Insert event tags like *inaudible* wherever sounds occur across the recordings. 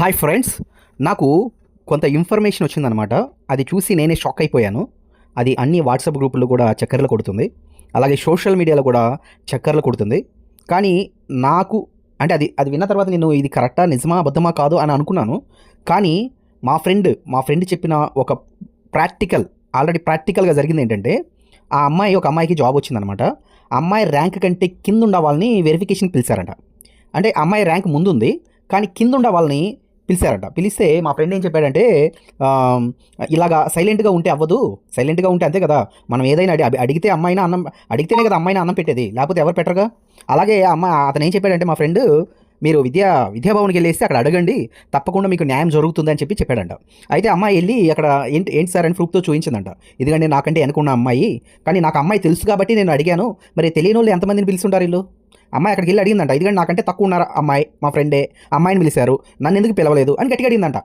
Hi friends నాకు కొంత information వచ్చిందనమాట అది చూసి నేనే షాక్ అయిపోయాను. అది అన్ని వాట్సాప్ గ్రూపుల్లో కూడా చక్కర్లు కొడుతుంది. అలాగే సోషల్ మీడియాలో కూడా చక్కర్లు కొడుతుంది. కానీ నాకు అంటే అది అది విన్న తర్వాత నేను ఇది కరెక్టా నిజమా అబద్ధమా కాదు అని అనుకున్నాను. కానీ మా ఫ్రెండ్ మా ఫ్రెండ్ చెప్పిన ఒక ప్రాక్టికల్ ఆల్రెడీ ప్రాక్టికల్గా జరిగింది ఏంటంటే ఆ అమ్మాయి ఒక అమ్మాయికి జాబ్ వచ్చిందనమాట అమ్మాయి ర్యాంక్ కంటే కింద ఉండే వాళ్ళని వెరిఫికేషన్ పిలిచారంట. అంటే అమ్మాయి ర్యాంక్ ముందుంది కానీ కింద ఉండే వాళ్ళని పిలిచారట. పిలిస్తే మా ఫ్రెండ్ ఏం చెప్పాడంటే ఇలాగా సైలెంట్గా ఉంటే అవ్వదు. సైలెంట్గా ఉంటే అంతే కదా. మనం ఏదైనా అడి అడిగితే అమ్మాయినా అన్నం అడిగితేనే కదా అమ్మాయినా అన్నం పెట్టేది. లేకపోతే ఎవరు పెట్టరుగా? అలాగే అమ్మ అతను ఏం చెప్పాడంటే మా ఫ్రెండ్ మీరు విద్యా విద్యాభవన్కి వెళ్ళేసి అక్కడ అడగండి. తప్పకుండా మీకు న్యాయం జరుగుతుందని చెప్పి చెప్పాడంట. అయితే అమ్మాయి వెళ్ళి అక్కడ ఏంటి ఏంటి సార్ అని ప్రూఫ్తో చూపించిందంట. ఇదిగండి నాకంటే అనుకున్న అమ్మాయి. కానీ నాకు అమ్మాయి తెలుసు కాబట్టి నేను అడిగాను. మరి తెలియని వాళ్ళు ఎంతమందిని పిలుచుంటారు వీళ్ళు? అమ్మాయి అక్కడికి వెళ్ళి అడిగిందంట ఇదిగండి నాకంటే తక్కువ ఉన్నారు అమ్మాయి మా ఫ్రెండే అమ్మాయిని పిలిచారు నన్ను ఎందుకు పిలవలేదు? అని గట్టిగా అడిగిందంట.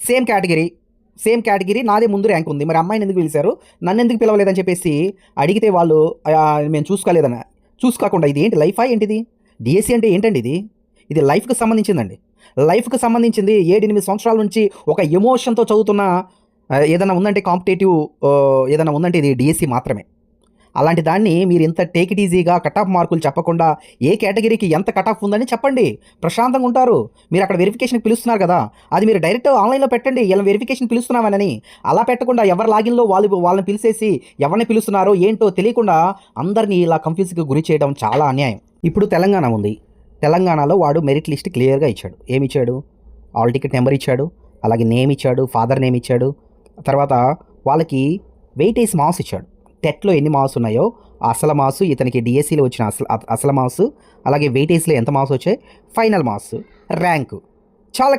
సేమ్ కేటగిరీ సేమ్ కేటగిరీ నాదే ముందు ర్యాంక్ ఉంది. మరి అమ్మాయిని ఎందుకు పిలిచారు? నన్ను ఎందుకు పిలవలేదని చెప్పేసి అడిగితే వాళ్ళు మేము చూసుకోలేదన్న చూసుకోకుండా ఇది ఏంటి లైఫా ఏంటిది? డిఎస్సి అంటే ఏంటండి ఇది? ఇది లైఫ్కి సంబంధించిందండి. లైఫ్కి సంబంధించింది ఏడెనిమిది సంవత్సరాల నుంచి ఒక ఎమోషన్తో చదువుతున్న ఏదైనా ఉందంటే కాంపిటేటివ్ ఏదైనా ఉందంటే ఇది డిఎస్సి మాత్రమే. అలాంటి దాన్ని మీరు ఇంత టేక్ ఇట్ ఈజీగా కట్ ఆఫ్ మార్కులు చెప్పకుండా ఏ కేటగిరీకి ఎంత కట్ ఆఫ్ ఉందని చెప్పండి. ప్రశాంతంగా ఉంటారు. మీరు అక్కడ వెరిఫికేషన్ పిలుస్తున్నారు కదా. అది మీరు డైరెక్ట్ ఆన్లైన్లో పెట్టండి. ఇలా వెరిఫికేషన్ పిలుస్తున్నామని అలా పెట్టకుండా ఎవరి లాగిన్లో వాళ్ళు వాళ్ళని పిలిచేసి ఎవరిని పిలుస్తున్నారో ఏంటో తెలియకుండా అందరినీ ఇలా కన్ఫ్యూజ్కి గురి చేయడం చాలా అన్యాయం. ఇప్పుడు తెలంగాణ ఉంది. తెలంగాణలో వాడు మెరిట్ లిస్ట్ క్లియర్గా ఇచ్చాడు. ఏమి ఇచ్చాడు? ఆల్ టికెట్ నెంబర్ ఇచ్చాడు. అలాగే నేమ్ ఇచ్చాడు. ఫాదర్ నేమ్ ఇచ్చాడు. తర్వాత వాళ్ళకి వెయిటేజ్ మాస్ ఇచ్చాడు. టెట్లో ఎన్ని మార్క్స్ ఉన్నాయో అసలు మార్క్స్ ఇతనికి డిఎస్సిలో వచ్చిన అసలు అసలు మార్క్స్ అలాగే వెయిటేజ్లో ఎంత మాస్ వచ్చాయి? Final marks rank. చాలా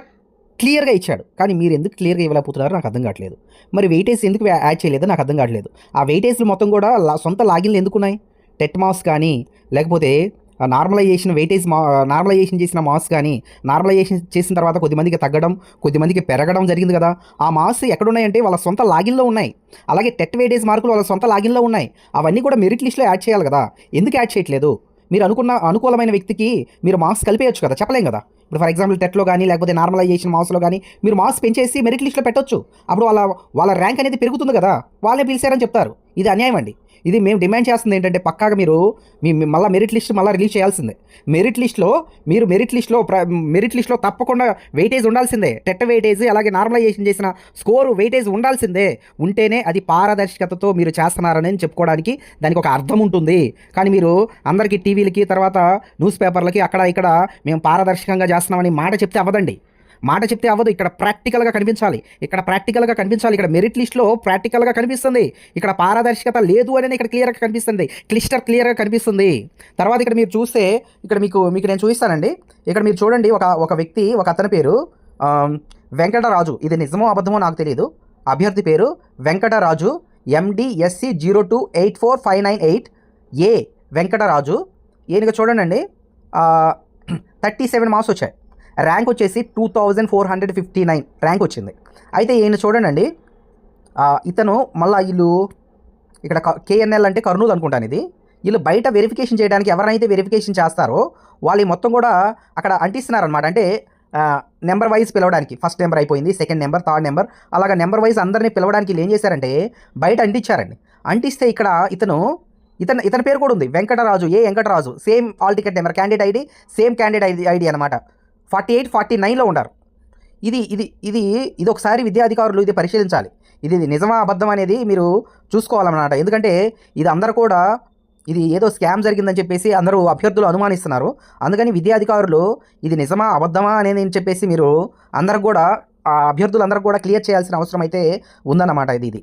క్లియర్గా ఇచ్చాడు. కానీ మీరు ఎందుకు క్లియర్గా ఇవ్వలేకపోతున్నారో నాకు అర్థం కావట్లేదు. మరి వెయిటేజ్ ఎందుకు యాడ్ చేయలేదో నాకు అర్థం కావట్లేదు. ఆ వెయిటేజ్లు మొత్తం కూడా సొంత లాగిన్లు ఎందుకున్నాయి టెట్ మార్క్స్ కానీ లేకపోతే నార్మలైజేషన్ వెయిటేజ్ మా నార్మలైజేషన్ చేసిన మాస్ కానీ నార్మలైజేషన్ చేసిన తర్వాత కొద్దిమందికి తగ్గడం కొద్దిమందికి పెరగడం జరిగింది కదా. ఆ మాస్ ఎక్కడున్నాయంటే వాళ్ళ సొంత లాగిన్లో ఉన్నాయి. అలాగే టెట్ వెయిటేజ్ మార్కులు వాళ్ళ సొంత లాగిన్లో ఉన్నాయి. అవన్నీ కూడా మెరిట్ లిస్ట్లో యాడ్ చేయాలి కదా. ఎందుకు యాడ్ చేయట్లేదు? మీరు అనుకున్న అనుకూలమైన వ్యక్తికి మీరు మార్క్స్ కలిపేయచ్చు కదా. చెప్పలేం కదా. ఇప్పుడు ఫర్ ఎగ్జాంపుల్ టెట్లో కానీ లేకపోతే నార్మలైజేషన్ మార్క్స్లో కానీ మీరు మార్క్స్ పెంచేసి మెరిట్ లిస్ట్లో పెట్టొచ్చు. అప్పుడు వాళ్ళ వాళ్ళ ర్యాంక్ అనేది పెరుగుతుంది కదా. వాళ్ళే పిలిచారని చెప్తారు. ఇది అన్యాయం అండి. ఇది మేము డిమాండ్ చేస్తుంది ఏంటంటే పక్కాగా మీరు మీ మళ్ళీ మెరిట్ లిస్ట్ మళ్ళీ రిలీజ్ చేయాల్సిందే. మెరిట్ లిస్ట్లో మీరు మెరిట్ లిస్ట్లో ప్ర మెరిట్ లిస్ట్లో తప్పకుండా వెయిటేజ్ ఉండాల్సిందే. టెట్ వెయిటేజ్ అలాగే నార్మలైజేషన్ చేసిన స్కోరు వెయిటేజ్ ఉండాల్సిందే. ఉంటేనే అది పారదర్శకతతో మీరు చేస్తున్నారని చెప్పుకోవడానికి దానికి ఒక అర్థం ఉంటుంది. కానీ మీరు అందరికీ టీవీలకి తర్వాత న్యూస్ పేపర్లకి అక్కడ ఇక్కడ మేము పారదర్శకంగా చేస్తున్నామని మాట చెప్తే అవ్వదండి. మాట చెప్తే అవ్వదు. ఇక్కడ ప్రాక్టికల్గా కనిపించాలి. ఇక్కడ ప్రాక్టికల్గా కనిపించాలి. ఇక్కడ మెరిట్ లిస్ట్లో ప్రాక్టికల్గా కనిపిస్తుంది. ఇక్కడ పారదర్శకత లేదు అనేది ఇక్కడ క్లియర్గా కనిపిస్తుంది. క్లిస్టర్ క్లియర్గా కనిపిస్తుంది. తర్వాత ఇక్కడ మీరు చూస్తే ఇక్కడ మీకు మీకు నేను చూపిస్తానండి. ఇక్కడ మీరు చూడండి ఒక ఒక వ్యక్తి ఒక అతని పేరు వెంకటరాజు. ఇది నిజమో అబద్ధమో నాకు తెలియదు అభ్యర్థి పేరు Venkataraju. MDSC zero two eight four five nine eight A Venkataraju. ఈయనకి చూడండి. *clears throat* థర్టీ సెవెన్ మార్క్స్ వచ్చాయి. ర్యాంక్ వచ్చేసి two thousand four hundred fifty nine rank వచ్చింది. అయితే ఈయన చూడండి ఇతను మళ్ళీ వీళ్ళు ఇక్కడ కేఎన్ఎల్ అంటే కర్నూలు అనుకుంటాను ఇది. వీళ్ళు బయట వెరిఫికేషన్ చేయడానికి ఎవరైతే వెరిఫికేషన్ చేస్తారో వాళ్ళు మొత్తం కూడా అక్కడ అంటిస్తున్నారనమాట అంటే నెంబర్ వైజ్ పిలవడానికి. ఫస్ట్ నెంబర్ అయిపోయింది సెకండ్ నెంబర్ థర్డ్ నెంబర్ అలాగా నెంబర్ వైజ్ అందరినీ పిలవడానికి వీళ్ళు ఏం చేశారంటే బయట అంటించారండి. అంటిస్తే ఇక్కడ ఇతను ఇతను ఇతని పేరు కూడా ఉంది. Venkataraju A Venkataraju. Same hall ticket number candidate ID same candidate ID ID అనమాట ఫార్టీ ఎయిట్ ఫార్టీ నైన్లో ఉన్నారు ఇది ఇది ఇది ఇది ఒకసారి విద్యాధికారులు ఇది పరిశీలించాలి. ఇది నిజమా అబద్ధం అనేది మీరు చూసుకోవాలన్నమాట. ఎందుకంటే ఇది అందరూ కూడా ఇది ఏదో స్కామ్ జరిగిందని చెప్పేసి అందరూ అభ్యర్థులు అనుమానిస్తున్నారు. అందుకని విద్యాధికారులు ఇది నిజమా అబద్ధమా అనేది అని చెప్పేసి మీరు అందరికి కూడా ఆ అభ్యర్థులందరూ కూడా క్లియర్ చేయాల్సిన అవసరం అయితే ఉందన్నమాట ఇది ఇది.